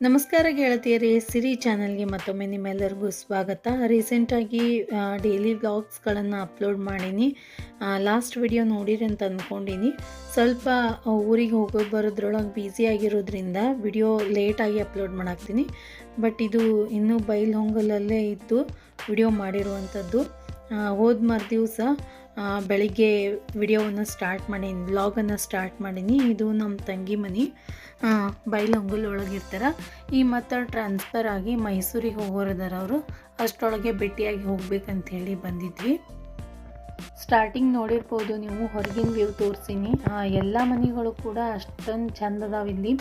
ನಮಸ್ಕಾರ ಗೆಳತಿಯರೇ, ಸಿರಿ ಚಾನಲ್ಗೆ ಮತ್ತೊಮ್ಮೆ ನಿಮ್ಮೆಲ್ಲರಿಗೂ ಸ್ವಾಗತ. ರೀಸೆಂಟಾಗಿ ಡೈಲಿ ವ್ಲಾಗ್ಸ್ಗಳನ್ನು ಅಪ್ಲೋಡ್ ಮಾಡೀನಿ. ಲಾಸ್ಟ್ ವಿಡಿಯೋ ನೋಡಿರಿ ಅಂತ ಅಂದ್ಕೊಂಡಿನಿ ಸ್ವಲ್ಪ ಊರಿಗೆ ಹೋಗೋ ಬರೋದ್ರೊಳಗೆ ಬ್ಯುಸಿ ಆಗಿರೋದ್ರಿಂದ ವಿಡಿಯೋ ಲೇಟಾಗಿ ಅಪ್ಲೋಡ್ ಮಾಡಾಕ್ತೀನಿ. ಬಟ್ ಇದು ಇನ್ನೂ ಬೈಲ್ ಹೊಂಗಲಲ್ಲೇ ಇದ್ದು ವಿಡಿಯೋ ಮಾಡಿರುವಂಥದ್ದು ಹೋದ ಮರುದಿವಸ ಬೆಳಿಗ್ಗೆ ವಿಡಿಯೋವನ್ನು ಸ್ಟಾರ್ಟ್ ಮಾಡೀನಿ ವ್ಲಾಗನ್ನು ಸ್ಟಾರ್ಟ್ ಮಾಡೀನಿ. ಇದು ನಮ್ಮ ತಂಗಿ ಮನೆ. ಬೈಲಂಗುಲ್ ಒಳಗಿರ್ತಾರೆ ಈ ಮತ್ತು ಟ್ರಾನ್ಸ್ಫರ್ ಆಗಿ ಮೈಸೂರಿಗೆ ಹೋಗೋರದಾರ ಅವರು. ಅಷ್ಟರೊಳಗೆ ಭೇಟಿಯಾಗಿ ಹೋಗ್ಬೇಕಂಥೇಳಿ ಬಂದಿದ್ವಿ. ಸ್ಟಾರ್ಟಿಂಗ್ ನೋಡಿರ್ಬೋದು, ನೀವು ಹೊರಗಿನ ವ್ಯೂ ತೋರಿಸೀನಿ. ಎಲ್ಲ ಮನೆಗಳು ಕೂಡ ಅಷ್ಟೊಂದು ಚಂದ ಅದಾವ ಇಲ್ಲಿ.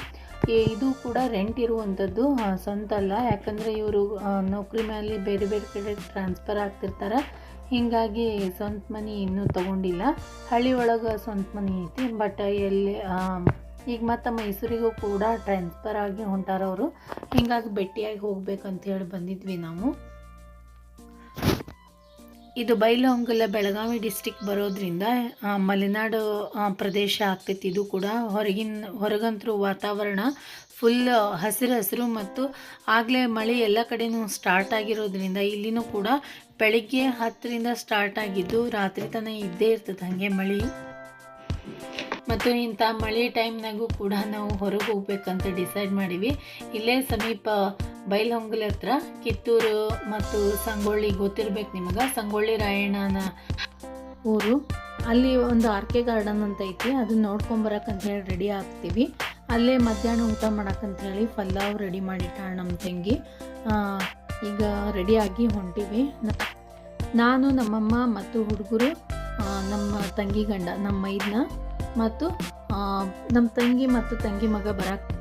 ಏ- ಇದು ಕೂಡ ರೆಂಟ್ ಇರುವಂಥದ್ದು ಸ್ವಂತ ಅಲ್ಲ. ಯಾಕಂದರೆ ಇವರು ನೌಕರಿ ಮೇಲೆ ಬೇರೆ ಬೇರೆ ಕಡೆ ಟ್ರಾನ್ಸ್ಫರ್ ಆಗ್ತಿರ್ತಾರೆ. ಹೀಗಾಗಿ ಸ್ವಂತ ಮನೆ ಇನ್ನೂ ತಗೊಂಡಿಲ್ಲ. ಹಳ್ಳಿ ಒಳಗೆ ಸ್ವಂತ ಮನೆ ಐತಿ ಬಟ್ ಎಲ್ಲಿ ಈಗ ಮತ್ತು ಮೈಸೂರಿಗೂ ಕೂಡ ಟ್ರಾನ್ಸ್ಫರ್ ಆಗಿ ಹೊಂಟಾರವರು ಹಿಂಗಾಗಿ ಭೇಟಿಯಾಗಿ ಹೋಗ್ಬೇಕಂತ ಹೇಳಿ ಬಂದಿದ್ವಿ ನಾವು. ಇದು ಬೈಲಹೊಂಗಲ, ಬೆಳಗಾವಿ ಡಿಸ್ಟಿಕ್ ಬರೋದ್ರಿಂದ ಮಲೆನಾಡು ಪ್ರದೇಶ ಆಗ್ತೈತಿ ಇದು ಕೂಡ. ಹೊರಗಿನ ಹೊರಗಂತರೂ ವಾತಾವರಣ ಫುಲ್ ಹಸಿರು ಹಸಿರು ಮತ್ತು ಆಗಲೇ ಮಳೆ ಎಲ್ಲ ಕಡೆನೂ ಸ್ಟಾರ್ಟ್ ಆಗಿರೋದ್ರಿಂದ ಇಲ್ಲಿನೂ ಕೂಡ ಬೆಳಿಗ್ಗೆ ಹತ್ತರಿಂದ ಸ್ಟಾರ್ಟ್ ಆಗಿದ್ದು ರಾತ್ರಿ ತನಕ ಇದ್ದೇ ಇರ್ತದೆ, ಹಾಗೆ ಮಳೆ. ಮತ್ತು ಇಂಥ ಮಳೆ ಟೈಮ್ನಾಗೂ ಕೂಡ ನಾವು ಹೊರಗೆ ಹೋಗ್ಬೇಕಂತ ಡಿಸೈಡ್ ಮಾಡೀವಿ. ಇಲ್ಲೇ ಸಮೀಪ ಬೈಲಹೊಂಗಲ ಹತ್ರ ಕಿತ್ತೂರು ಮತ್ತು ಸಂಗೊಳ್ಳಿ ಗೊತ್ತಿರ್ಬೇಕು ನಿಮಗೆ? ಸಂಗೊಳ್ಳಿ ರಾಯಣ್ಣನ ಊರು. ಅಲ್ಲಿ ಒಂದು ಆರ್ ಕೆ ಗಾರ್ಡನ್ ಅಂತ ಐತಿ, ಅದನ್ನ ನೋಡ್ಕೊಂಬರಕ್ಕಂತ ಹೇಳಿ ರೆಡಿ ಆಗ್ತೀವಿ. ಅಲ್ಲೇ ಮಧ್ಯಾಹ್ನ ಊಟ ಮಾಡಕ್ಕಂತ ಹೇಳಿ ಪಲಾವ್ ರೆಡಿ ಮಾಡಿಟ್ಟಾಳೆ ನಮ್ಮ ತಂಗಿ. ಈಗ ರೆಡಿಯಾಗಿ ಹೊಂಟಿವಿ. ನಾನು ನಮ್ಮಮ್ಮ ಮತ್ತು ಹುಡುಗರು ನಮ್ಮ ತಂಗಿ ಗಂಡ ನಮ್ಮ ಮೈದನ್ನ ಮತ್ತು ನಮ್ಮ ತಂಗಿ ಮತ್ತು ತಂಗಿ ಮಗ ಬರಕ್.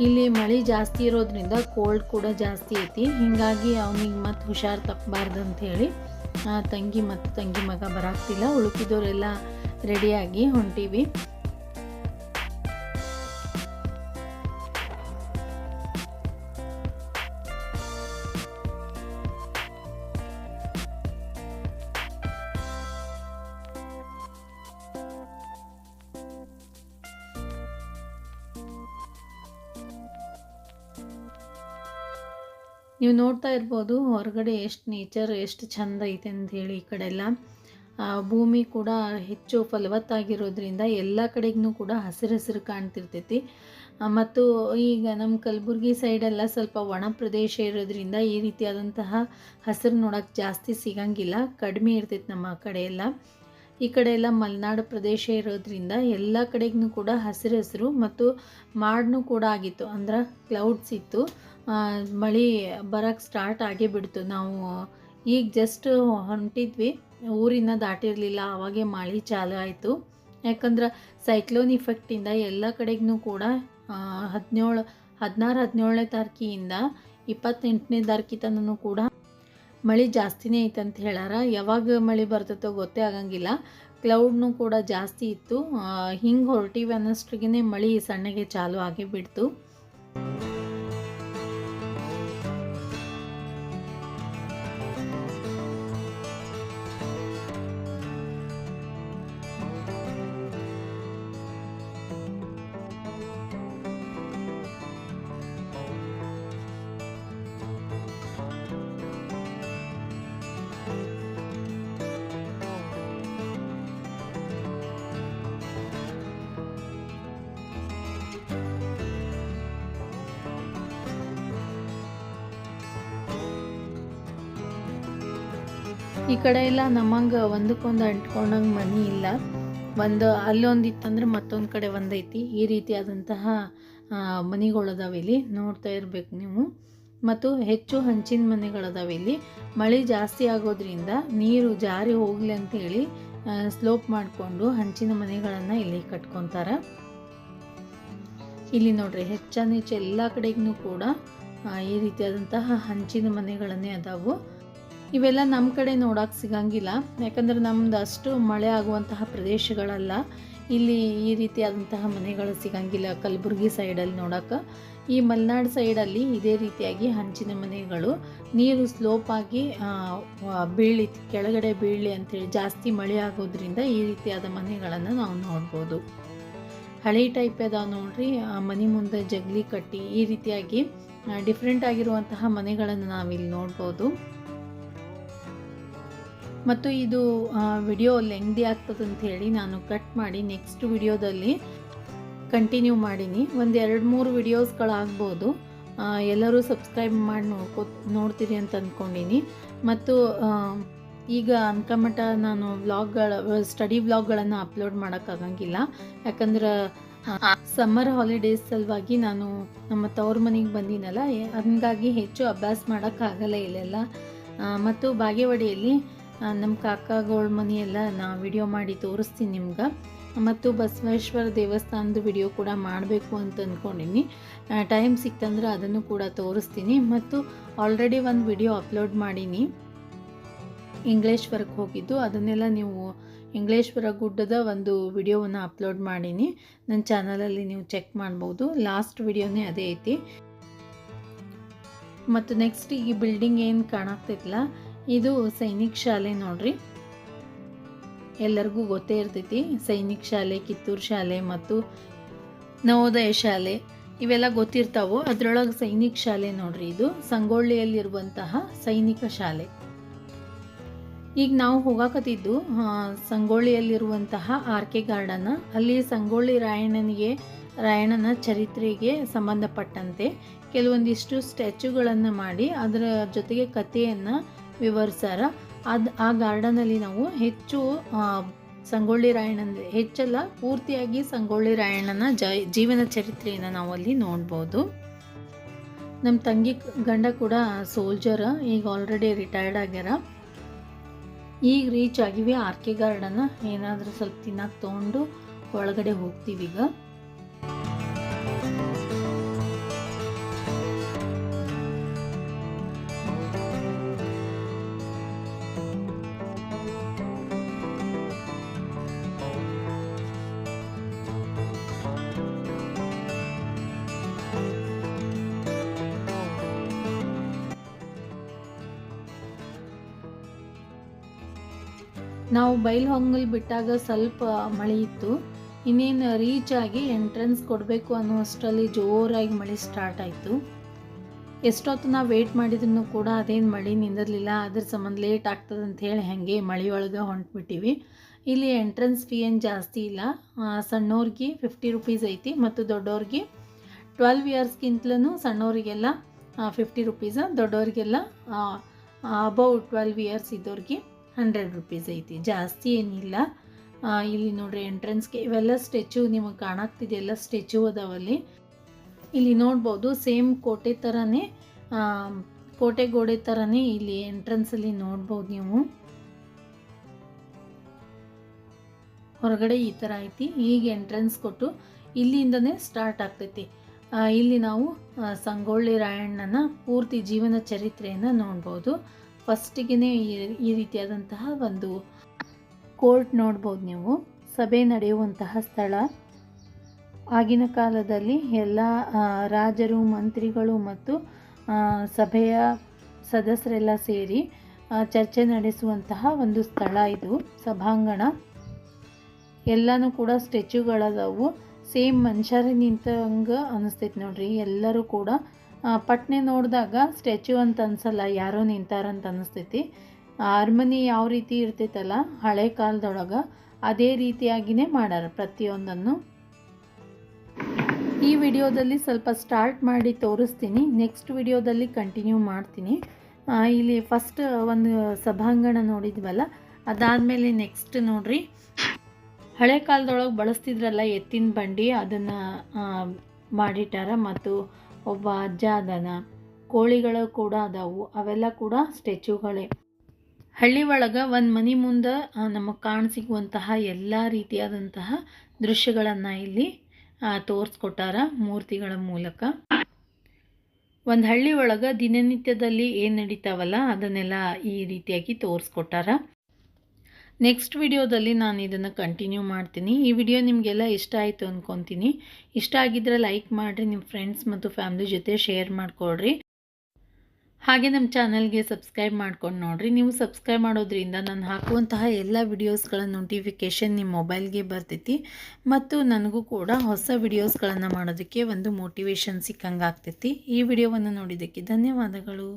ಇಲ್ಲಿ ಮಳೆ ಜಾಸ್ತಿ ಇರೋದ್ರಿಂದ ಕೋಲ್ಡ್ ಕೂಡ ಜಾಸ್ತಿ ಐತಿ. ಹೀಗಾಗಿ ಅವನಿಗೆ ಮತ್ತೆ ಹುಷಾರು ತಪ್ಪಬಾರ್ದು ಆ, ತಂಗಿ ಮತ್ತು ತಂಗಿ ಮಗ ಬರಾಕ್ತಿಲ್ಲ. ಉಳುಕಿದವರೆಲ್ಲ ರೆಡಿಯಾಗಿ ಹೊಂಟೀವಿ. ನೀವು ನೋಡ್ತಾ ಇರ್ಬೋದು ಹೊರಗಡೆ ಎಷ್ಟು ನೇಚರ್ ಎಷ್ಟು ಚಂದ ಐತೆ ಅಂತ ಹೇಳಿ ಈ ಕಡೆ ಎಲ್ಲ. ಭೂಮಿ ಕೂಡ ಹೆಚ್ಚು ಫಲವತ್ತಾಗಿರೋದ್ರಿಂದ ಎಲ್ಲ ಕಡೆಗೂ ಕೂಡ ಹಸಿರು ಹಸಿರು ಕಾಣ್ತಿರ್ತೈತಿ ಮತ್ತು ಈಗ ನಮ್ಮ ಕಲಬುರ್ಗಿ ಸೈಡೆಲ್ಲ ಸ್ವಲ್ಪ ಒಣ ಪ್ರದೇಶ ಇರೋದ್ರಿಂದ ಈ ರೀತಿಯಾದಂತಹ ಹಸಿರು ನೋಡೋಕ್ಕೆ ಜಾಸ್ತಿ ಸಿಗಂಗಿಲ್ಲ. ಕಡಿಮೆ ಇರ್ತೈತೆ ನಮ್ಮ ಕಡೆ ಎಲ್ಲ. ಈ ಕಡೆ ಎಲ್ಲ ಮಲೆನಾಡು ಪ್ರದೇಶ ಇರೋದ್ರಿಂದ ಎಲ್ಲ ಕಡೆಗೂ ಕೂಡ ಹಸಿರು ಹಸಿರು ಮತ್ತು ಮಾಡನೂ ಕೂಡ ಆಗಿತ್ತು. ಅಂದ್ರೆ ಕ್ಲೌಡ್ಸ್ ಇತ್ತು. ಮಳೆ ಬರೋಕ್ಕೆ ಸ್ಟಾರ್ಟ್ ಆಗೇ ಬಿಡ್ತು. ನಾವು ಈಗ ಜಸ್ಟ್ ಹೊಂಟಿದ್ವಿ. ಊರಿನ ದಾಟಿರಲಿಲ್ಲ. ಅವಾಗೆ ಮಳೆ ಚಾಲು ಆಯಿತು. ಯಾಕಂದ್ರೆ ಸೈಕ್ಲೋನ್ ಇಫೆಕ್ಟಿಂದ ಎಲ್ಲ ಕಡೆಗೂ ಕೂಡ ಹದಿನೇಳು ಹದಿನಾರು ಹದಿನೇಳನೇ ತಾರೀಕಿಯಿಂದ ಇಪ್ಪತ್ತೆಂಟನೇ ತಾರೀಕಿ ತನೂ ಕೂಡ ಮಳೆ ಜಾಸ್ತಿನೇ ಐತಂತ ಅಂತ ಹೇಳ್ಯಾರ ಯಾವಾಗ ಮಳೆ ಬರ್ತೈತೋ ಗೊತ್ತೇ ಆಗಂಗಿಲ್ಲ. ಕ್ಲೌಡ್ನು ಕೂಡ ಜಾಸ್ತಿ ಇತ್ತು. ಹಿಂಗೆ ಹೊರಟಿವಿ ಅನ್ನೋಷ್ಟಿಗೆ ಮಳೆ ಸಣ್ಣಗೆ ಚಾಲು ಆಗೇ ಬಿಡ್ತು ಈ ಕಡೆ ಎಲ್ಲ ನಮ್ಮಂಗೆ ಒಂದಕ್ಕೊಂದು ಅಂಟ್ಕೊಂಡಂಗೆ ಮನೆ ಇಲ್ಲ. ಒಂದು ಅಲ್ಲೊಂದು ಇತ್ತಂದ್ರೆ ಮತ್ತೊಂದು ಕಡೆ ಒಂದೈತಿ. ಈ ರೀತಿಯಾದಂತಹ ಮನೆಗಳದಾವೆ ಇಲ್ಲಿ. ನೋಡ್ತಾ ಇರ್ಬೇಕು ನೀವು. ಮತ್ತು ಹೆಚ್ಚು ಹಂಚಿನ ಮನೆಗಳದಾವೆ ಇಲ್ಲಿ. ಮಳೆ ಜಾಸ್ತಿ ಆಗೋದ್ರಿಂದ ನೀರು ಜಾರಿ ಹೋಗಲಿ ಅಂತೇಳಿ ಸ್ಲೋಪ್ ಮಾಡಿಕೊಂಡು ಹಂಚಿನ ಮನೆಗಳನ್ನು ಇಲ್ಲಿ ಕಟ್ಕೊತಾರೆ. ಇಲ್ಲಿ ನೋಡ್ರಿ ಹೆಚ್ಚಾನೆಚ್ಚು ಎಲ್ಲ ಕಡೆಗೂ ಕೂಡ ಈ ರೀತಿಯಾದಂತಹ ಹಂಚಿನ ಮನೆಗಳನ್ನೇ ಅದಾವು. ಇವೆಲ್ಲ ನಮ್ಮ ಕಡೆ ನೋಡೋಕೆ ಸಿಗಂಗಿಲ್ಲ. ಯಾಕಂದ್ರೆ ನಮ್ದು ಅಷ್ಟು ಮಳೆ ಆಗುವಂತಹ ಪ್ರದೇಶಗಳಲ್ಲ. ಇಲ್ಲಿ ಈ ರೀತಿಯಾದಂತಹ ಮನೆಗಳು ಸಿಗಂಗಿಲ್ಲ ಕಲಬುರಗಿ ಸೈಡಲ್ಲಿ ನೋಡೋಕೆ. ಈ ಮಲೆನಾಡು ಸೈಡಲ್ಲಿ ಇದೇ ರೀತಿಯಾಗಿ ಹಂಚಿನ ಮನೆಗಳು. ನೀರು ಸ್ಲೋಪಾಗಿ ಬೀಳಿ, ಕೆಳಗಡೆ ಬೀಳಿ ಅಂತೇಳಿ ಜಾಸ್ತಿ ಮಳೆ ಆಗೋದ್ರಿಂದ ಈ ರೀತಿಯಾದ ಮನೆಗಳನ್ನು ನಾವು ನೋಡ್ಬೋದು. ಹಳೆ ಟೈಪ್ ಅದಾವೆ ನೋಡ್ರಿ ಮನೆ ಮುಂದೆ ಜಗಲಿ ಕಟ್ಟಿ ಈ ರೀತಿಯಾಗಿ ಡಿಫ್ರೆಂಟ್ ಆಗಿರುವಂತಹ ಮನೆಗಳನ್ನು ನಾವಿಲ್ಲಿ ನೋಡ್ಬೋದು. ಮತ್ತು ಇದು ವಿಡಿಯೋ ಲೆಂಗ್ದಿ ಆಗ್ತದೆ ಅಂತ ಹೇಳಿ ನಾನು ಕಟ್ ಮಾಡಿ ನೆಕ್ಸ್ಟ್ ವಿಡಿಯೋದಲ್ಲಿ ಕಂಟಿನ್ಯೂ ಮಾಡೀನಿ. ಒಂದು ಎರಡು ಮೂರು ವಿಡಿಯೋಸ್ಗಳಾಗ್ಬೋದು ಎಲ್ಲರೂ ಸಬ್ಸ್ಕ್ರೈಬ್ ಮಾಡಿ ನೋಡ್ಕೋ, ನೋಡ್ತೀರಿ ಅಂತ ಅಂದ್ಕೊಂಡಿನಿ ಮತ್ತು ಈಗ ಅನ್ಕಮಟ ನಾನು ವ್ಲಾಗ್ಗಳ ಸ್ಟಡಿ ವ್ಲಾಗ್ಗಳನ್ನು ಅಪ್ಲೋಡ್ ಮಾಡೋಕ್ಕಾಗಂಗಿಲ್ಲ. ಯಾಕಂದ್ರೆ ಸಮ್ಮರ್ ಹಾಲಿಡೇಸ್ ಸಲುವಾಗಿ ನಾನು ನಮ್ಮ ತವ್ರ ಮನೆಗೆ ಬಂದಿನಲ್ಲ ಹಂಗಾಗಿ ಹೆಚ್ಚು ಅಭ್ಯಾಸ ಮಾಡೋಕ್ಕಾಗಲ್ಲ ಇಲ್ಲೆಲ್ಲ. ಮತ್ತು ಬಾಗೇವಾಡಿಯಲ್ಲಿ ನಮ್ಮ ಕಾಕಾಗಳ ಮನೆಯೆಲ್ಲ ನಾ ವಿಡಿಯೋ ಮಾಡಿ ತೋರಿಸ್ತೀನಿ ನಿಮ್ಗೆ. ಮತ್ತು ಬಸವೇಶ್ವರ ದೇವಸ್ಥಾನದ ವಿಡಿಯೋ ಕೂಡ ಮಾಡಬೇಕು ಅಂತ ಅಂದ್ಕೊಂಡಿನಿ ಟೈಮ್ ಸಿಕ್ತಂದ್ರೆ ಅದನ್ನು ಕೂಡ ತೋರಿಸ್ತೀನಿ. ಮತ್ತು ಆಲ್ರೆಡಿ ಒಂದು ವಿಡಿಯೋ ಅಪ್ಲೋಡ್ ಮಾಡೀನಿ. ಇಂಗ್ಲೇಶ್ವರಕ್ಕೆ ಹೋಗಿದ್ದು. ಅದನ್ನೆಲ್ಲ ನೀವು ಇಂಗ್ಲೇಶ್ವರ ಗುಡ್ಡದ ಒಂದು ವಿಡಿಯೋವನ್ನು ಅಪ್ಲೋಡ್ ಮಾಡೀನಿ. ನನ್ನ ಚಾನಲಲ್ಲಿ ನೀವು ಚೆಕ್ ಮಾಡ್ಬೋದು. ಲಾಸ್ಟ್ ವಿಡಿಯೋನೇ ಅದೇ ಐತಿ. ಮತ್ತು ನೆಕ್ಸ್ಟ್ ಈ ಬಿಲ್ಡಿಂಗ್ ಏನು ಕಾಣಾಗ್ತೈತಲ್ಲ ಇದು ಸೈನಿಕ್ ಶಾಲೆ ನೋಡ್ರಿ. ಎಲ್ಲರಿಗೂ ಗೊತ್ತೇ ಇರ್ತೈತಿ, ಸೈನಿಕ್ ಶಾಲೆ, ಕಿತ್ತೂರು ಶಾಲೆ ಮತ್ತು ನವೋದಯ ಶಾಲೆ ಇವೆಲ್ಲ ಗೊತ್ತಿರ್ತಾವೋ, ಅದರೊಳಗೆ ಸೈನಿಕ್ ಶಾಲೆ ನೋಡ್ರಿ ಇದು, ಸಂಗೊಳ್ಳಿಯಲ್ಲಿರುವಂತಹ ಸೈನಿಕ ಶಾಲೆ. ಈಗ ನಾವು ಹೋಗಾಕತ್ತಿದ್ದು ಸಂಗೊಳ್ಳಿಯಲ್ಲಿರುವಂತಹ ಆರ್ ಕೆ ಗಾರ್ಡನ್. ಅಲ್ಲಿ ಸಂಗೊಳ್ಳಿ ರಾಯಣ್ಣನಿಗೆ, ರಾಯಣ್ಣನ ಚರಿತ್ರೆಗೆ ಸಂಬಂಧಪಟ್ಟಂತೆ ಕೆಲವೊಂದಿಷ್ಟು ಸ್ಟ್ಯಾಚ್ಯೂಗಳನ್ನು ಮಾಡಿ, ಅದರ ಜೊತೆಗೆ ಕಥೆಯನ್ನು ವಿವರಿಸಾರ ಅದು ಆ ಗಾರ್ಡನಲ್ಲಿ ನಾವು ಹೆಚ್ಚು ಸಂಗೊಳ್ಳಿ ರಾಯಣ್ಣಂದ್ರೆ ಹೆಚ್ಚಲ್ಲ ಪೂರ್ತಿಯಾಗಿ ಸಂಗೊಳ್ಳಿ ರಾಯಣ್ಣನ ಜೈ, ಜೀವನ ಚರಿತ್ರೆಯನ್ನು ನಾವು ಅಲ್ಲಿ ನೋಡ್ಬೋದು. ನಮ್ಮ ತಂಗಿ ಗಂಡ ಕೂಡ ಸೋಲ್ಜರ್ ಈಗ ಆಲ್ರೆಡಿ ರಿಟೈರ್ಡ್ ಆಗ್ಯಾರ. ಈಗ ರೀಚ್ ಆಗಿವಿ ಆರ್ ಕೆ ಗಾರ್ಡನ್ ಏನಾದರೂ ಸ್ವಲ್ಪ ತಿನ್ನಕ್ಕೆ ತೊಗೊಂಡು ಒಳಗಡೆ ಹೋಗ್ತೀವಿ ಈಗ. ನಾವು ಬೈಲ್ಹೊಂಗಲ್ ಬಿಟ್ಟಾಗ ಸ್ವಲ್ಪ ಮಳೆ ಇತ್ತು. ಇನ್ನೇನು ರೀಚ್ ಆಗಿ ಎಂಟ್ರೆನ್ಸ್ ಕೊಡಬೇಕು ಅನ್ನೋಷ್ಟರಲ್ಲಿ ಜೋರಾಗಿ ಮಳೆ ಸ್ಟಾರ್ಟ್ ಆಯಿತು. ಎಷ್ಟೊತ್ತು ನಾವು ವೇಟ್ ಮಾಡಿದ್ರು ಕೂಡ ಅದೇನು ಮಳೆ ನಿಂದಿರಲಿಲ್ಲ. ಅದ್ರ ಸಂಬಂಧ ಲೇಟ್ ಆಗ್ತದೆ ಅಂತ ಹೇಳಿ ಹಾಗೆ ಮಳೆಯೊಳಗೆ ಹೊಂಟ್ಬಿಟ್ಟಿವಿ. ಇಲ್ಲಿ ಎಂಟ್ರೆನ್ಸ್ ಫೀ ಏನು ಜಾಸ್ತಿ ಇಲ್ಲ. ಸಣ್ಣವ್ರಿಗೆ ಫಿಫ್ಟಿ ರುಪೀಸ್ ಐತಿ ಮತ್ತು ದೊಡ್ಡವ್ರಿಗೆ ಟ್ವೆಲ್ವ್ ಇಯರ್ಸ್ಗಿಂತಲೂ ಸಣ್ಣವರಿಗೆಲ್ಲ ಫಿಫ್ಟಿ ರುಪೀಸ ದೊಡ್ಡವ್ರಿಗೆಲ್ಲ ಅಬೌ ಟ್ವೆಲ್ವ್ ಇಯರ್ಸ್ ಇದ್ದವ್ರಿಗೆ ಹಂಡ್ರೆಡ್ ರುಪೀಸ್ ಐತಿ. ಜಾಸ್ತಿ ಏನಿಲ್ಲ. ಇಲ್ಲಿ ನೋಡ್ರಿ ಎಂಟ್ರೆನ್ಸ್ಗೆ ಇವೆಲ್ಲ ಸ್ಟ್ಯಾಚು ನಿಮಗೆ ಕಾಣಾಗ್ತಿದೆಯಲ್ಲ ಸ್ಟ್ಯಾಚು ಅದಾವಲ್ಲಿ. ಇಲ್ಲಿ ನೋಡ್ಬೋದು ಸೇಮ್ ಕೋಟೆ ಥರನೇ ಕೋಟೆ ಗೋಡೆ ಥರನೇ ಇಲ್ಲಿ ಎಂಟ್ರೆನ್ಸಲ್ಲಿ ನೋಡ್ಬೋದು ನೀವು. ಹೊರಗಡೆ ಈ ಥರ ಐತಿ. ಈಗ ಎಂಟ್ರೆನ್ಸ್ ಕೊಟ್ಟು ಇಲ್ಲಿಂದನೇ ಸ್ಟಾರ್ಟ್ ಆಗ್ತೈತಿ. ಇಲ್ಲಿ ನಾವು ಸಂಗೊಳ್ಳಿ ರಾಯಣ್ಣನ ಪೂರ್ತಿ ಜೀವನ ಚರಿತ್ರೆಯನ್ನು ನೋಡ್ಬೋದು. ಫಸ್ಟಿಗೆ ಈ ರೀತಿಯಾದಂತಹ ಒಂದು ಕೋರ್ಟ್ ನೋಡ್ಬೋದು ನೀವು. ಸಭೆ ನಡೆಯುವಂತಹ ಸ್ಥಳ. ಆಗಿನ ಕಾಲದಲ್ಲಿ ಎಲ್ಲ ರಾಜರು, ಮಂತ್ರಿಗಳು ಮತ್ತು ಸಭೆಯ ಸದಸ್ಯರೆಲ್ಲ ಸೇರಿ ಚರ್ಚೆ ನಡೆಸುವಂತಹ ಒಂದು ಸ್ಥಳ ಇದು, ಸಭಾಂಗಣ. ಎಲ್ಲನೂ ಕೂಡ ಸ್ಟ್ಯಾಚ್ಯುಗಳದಾವು. ಸೇಮ್ ಮನುಷ್ಯರೇ ನಿಂತಂಗೆ ಅನಿಸ್ತೈತೆ ನೋಡ್ರಿ. ಎಲ್ಲರೂ ಕೂಡ ಪಟ್ನೆ ನೋಡಿದಾಗ ಸ್ಟ್ಯಾಚು ಅಂತ ಅನ್ಸಲ್ಲ, ಯಾರೋ ನಿಂತಾರಂತ ಅನಿಸ್ತೈತಿ. ಅರಮನೆ ಯಾವ ರೀತಿ ಇರ್ತೈತಲ್ಲ, ಹಳೆ ಕಾಲದೊಳಗೆ ಅದೇ ರೀತಿಯಾಗಿನೇ ಮಾಡ್ಯಾರ ಪ್ರತಿಯೊಂದನ್ನು. ಈ ವಿಡಿಯೋದಲ್ಲಿ ಸ್ವಲ್ಪ ಸ್ಟಾರ್ಟ್ ಮಾಡಿ ತೋರಿಸ್ತೀನಿ, ನೆಕ್ಸ್ಟ್ ವಿಡಿಯೋದಲ್ಲಿ ಕಂಟಿನ್ಯೂ ಮಾಡ್ತೀನಿ. ಇಲ್ಲಿ ಫಸ್ಟ್ ಒಂದು ಸಭಾಂಗಣ ನೋಡಿದ್ವಲ್ಲ, ಅದಾದಮೇಲೆ ನೆಕ್ಸ್ಟ್ ನೋಡ್ರಿ. ಹಳೆ ಕಾಲದೊಳಗೆ ಬಳಸ್ತಿದ್ರಲ್ಲ ಎತ್ತಿನ ಬಂಡಿ, ಅದನ್ನು ಮಾಡಿಟ್ಟಾರ ಮತ್ತು ಒಬ್ಬ ಅಜ್ಜ ಅದನ. ಕೋಳಿಗಳು ಕೂಡ ಅದಾವು. ಅವೆಲ್ಲ ಕೂಡ ಸ್ಟ್ಯಾಚ್ಯೂಗಳೇ ಹಳ್ಳಿ ಒಳಗೆ ಒಂದು ಮನೆ ಮುಂದೆ ನಮಗೆ ಕಾಣಸಿಗುವಂತಹ ಎಲ್ಲ ರೀತಿಯಾದಂತಹ ದೃಶ್ಯಗಳನ್ನು ಇಲ್ಲಿ ತೋರಿಸ್ಕೊಟ್ಟಾರ ಮೂರ್ತಿಗಳ ಮೂಲಕ. ಒಂದು ಹಳ್ಳಿ ಒಳಗೆ ದಿನನಿತ್ಯದಲ್ಲಿ ಏನು ನಡೀತಾವಲ್ಲ, ಅದನ್ನೆಲ್ಲ ಈ ರೀತಿಯಾಗಿ ತೋರಿಸ್ಕೊಟ್ಟಾರ. ನೆಕ್ಸ್ಟ್ ವಿಡಿಯೋದಲ್ಲಿ ನಾನು ಇದನ್ನು ಕಂಟಿನ್ಯೂ ಮಾಡ್ತೀನಿ. ಈ ವಿಡಿಯೋ ನಿಮಗೆಲ್ಲ ಇಷ್ಟ ಆಯಿತು ಅಂದ್ಕೊತೀನಿ ಇಷ್ಟ ಆಗಿದ್ರೆ ಲೈಕ್ ಮಾಡಿರಿ ನಿಮ್ಮ ಫ್ರೆಂಡ್ಸ್ ಮತ್ತು ಫ್ಯಾಮ್ಲಿ ಜೊತೆ ಶೇರ್ ಮಾಡಿಕೊಡ್ರಿ ಹಾಗೆ ನಮ್ಮ ಚಾನಲ್ಗೆ ಸಬ್ಸ್ಕ್ರೈಬ್ ಮಾಡ್ಕೊಂಡು ನೋಡಿರಿ. ನೀವು ಸಬ್ಸ್ಕ್ರೈಬ್ ಮಾಡೋದ್ರಿಂದ ನಾನು ಹಾಕುವಂತಹ ಎಲ್ಲ ವಿಡಿಯೋಸ್ಗಳ ನೋಟಿಫಿಕೇಷನ್ ನಿಮ್ಮ ಮೊಬೈಲ್ಗೆ ಬರ್ತೈತಿ. ಮತ್ತು ನನಗೂ ಕೂಡ ಹೊಸ ವಿಡಿಯೋಸ್ಗಳನ್ನು ಮಾಡೋದಕ್ಕೆ ಒಂದು ಮೋಟಿವೇಶನ್ ಸಿಕ್ಕಂಗೆ ಆಗ್ತೈತಿ ಈ ವಿಡಿಯೋವನ್ನು ನೋಡಿದ್ದಕ್ಕೆ ಧನ್ಯವಾದಗಳು.